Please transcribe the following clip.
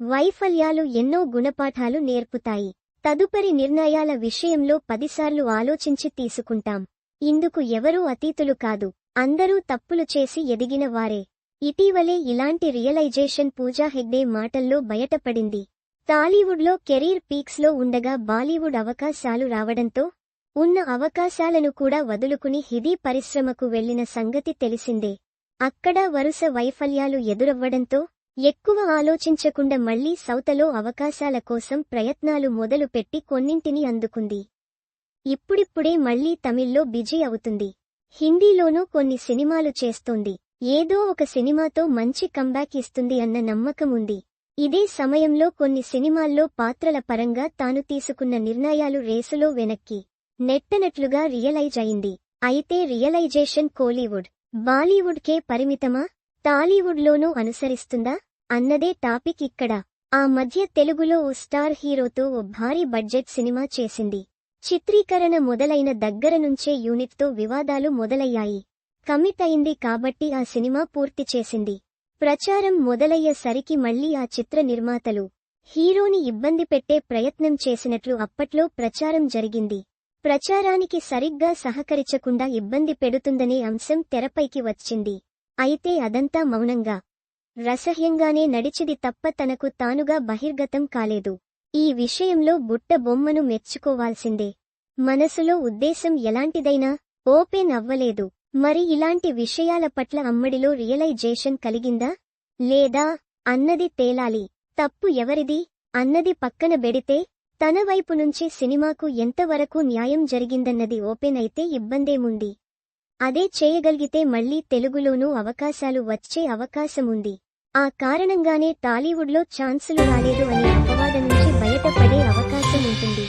వైఫల్యాలు ఎన్నో గుణపాఠాలు నేర్పుతాయి. తదుపరి నిర్ణయాల విషయంలో పదిసార్లు ఆలోచించి తీసుకుంటాం. ఇందుకు ఎవరూ అతీతులు కాదు. అందరూ తప్పులు చేసి ఎదిగిన వారే. ఇటీవలే ఇలాంటి రియలైజేషన్ పూజా హెగ్డే మాటల్లో బయటపడింది. టాలీవుడ్లో కెరీర్ పీక్స్లో ఉండగా బాలీవుడ్ అవకాశాలు రావడంతో ఉన్న అవకాశాలను కూడా వదులుకుని హిదీ పరిశ్రమకు వెళ్ళిన సంగతి తెలిసిందే. అక్కడ వరుస వైఫల్యాలు ఎదురవ్వడంతో ఎక్కువ ఆలోచించకుండా మళ్ళీ సౌతలో అవకాశాల కోసం ప్రయత్నాలు మొదలుపెట్టి కొన్నింటిని అందుకుంది. ఇప్పుడిప్పుడే మళ్ళీ తమిళ్ళో బిజీ అవుతుంది. హిందీలోనూ కొన్ని సినిమాలు చేస్తోంది. ఏదో ఒక సినిమాతో మంచి కంబ్యాక్ ఇస్తుంది అన్న నమ్మకం ఉంది. ఇదే సమయంలో కొన్ని సినిమాల్లో పాత్రల పరంగా తాను తీసుకున్న నిర్ణయాలు రేసులో వెనక్కి నెట్టనట్లుగా రియలైజ్ అయింది. అయితే రియలైజేషన్ కోలీవుడ్. బాలీవుడ్కే పరిమితమా? టాలీవుడ్లోనూ అనుసరిస్తుందా? అన్నదే టాపిక్ ఇక్కడ. ఆ మధ్య తెలుగులో ఓ స్టార్ హీరోతో ఓ భారీ బడ్జెట్ సినిమా చేసింది. చిత్రీకరణ మొదలైన దగ్గర నుంచే యూనిట్తో వివాదాలు మొదలయ్యాయి. కమిట్ అయింది కాబట్టి ఆ సినిమా పూర్తి చేసింది. ప్రచారం మొదలయ్యేసరికి మళ్ళీ ఆ చిత్ర నిర్మాతలు హీరోని ఇబ్బంది పెట్టే ప్రయత్నం చేసినట్లు అప్పట్లో ప్రచారం జరిగింది. ప్రచారానికి సరిగ్గా సహకరించకుండా ఇబ్బంది పెడుతుందనే అంశం తెరపైకి వచ్చింది. అయితే అదంతా మౌనంగా రసహ్యంగానే నడిచిది తప్ప తనకు తానుగా బహిర్గతం కాలేదు. ఈ విషయంలో బుట్ట బొమ్మను మెచ్చుకోవాల్సిందే. మనసులో ఉద్దేశం ఎలాంటిదైనా ఓపెన్ అవ్వలేదు. మరి ఇలాంటి విషయాల పట్ల అమ్మడిలో రియలైజేషన్ కలిగిందా? లేదా అన్నది తేలాలి. తప్పు ఎవరిది? అన్నది పక్కన బెడితే తన వైపు నుంచి సినిమాకు ఎంతవరకు న్యాయం జరిగిందన్నది ఓపెన్ అయితే ఇబ్బందేముంది. అదే చేయగలిగితే మళ్ళీ తెలుగులోనూ అవకాశాలు వచ్చే అవకాశముంది. ఆ కారణంగానే టాలీవుడ్లో ఛాన్సులు రాలేదు అనే అపవాదం నుంచి బయటపడే అవకాశం ఉంటుంది.